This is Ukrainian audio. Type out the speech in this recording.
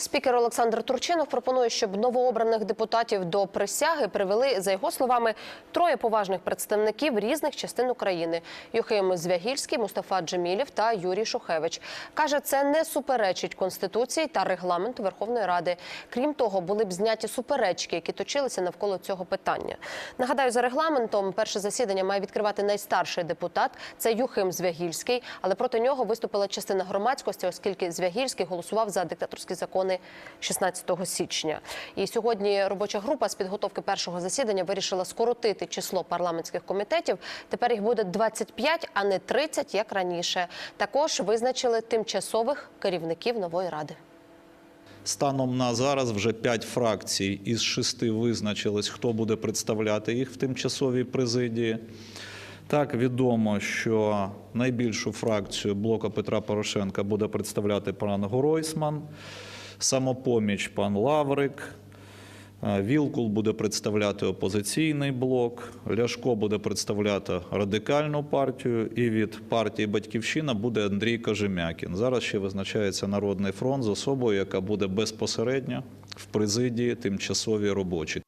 Спікер Олександр Турчинов пропонує, щоб новообраних депутатів до присяги привели, за його словами, троє поважних представників різних частин України: Юхим Звягільський, Мустафа Джемілєв та Юрій Шухевич. Каже, це не суперечить конституції та регламенту Верховної Ради. Крім того, були б зняті суперечки, які точилися навколо цього питання. Нагадаю, за регламентом перше засідання має відкривати найстарший депутат. Це Юхим Звягільський, але проти нього виступила частина громадськості, оскільки Звягільський голосував за диктаторські закони 16 січня. І сьогодні робоча група з підготовки першого засідання вирішила скоротити число парламентських комітетів. Тепер їх буде 25, а не 30, як раніше. Також визначили тимчасових керівників нової ради. Станом на зараз вже п'ять фракцій із шести визначились, хто буде представляти їх в тимчасовій президії. Так відомо, що найбільшу фракцію блока Петра Порошенка буде представляти пан Гройсман, самопоміч пан Лаврик. е, Вілкул буде представляти опозиційний блок, Ляшко буде представляти радикальну партію, і від партії Батьківщина буде Андрій Кожем'якін. Зараз ще визначається Народний фронт з особою, яка буде безпосередньо в президії тимчасовій робочій.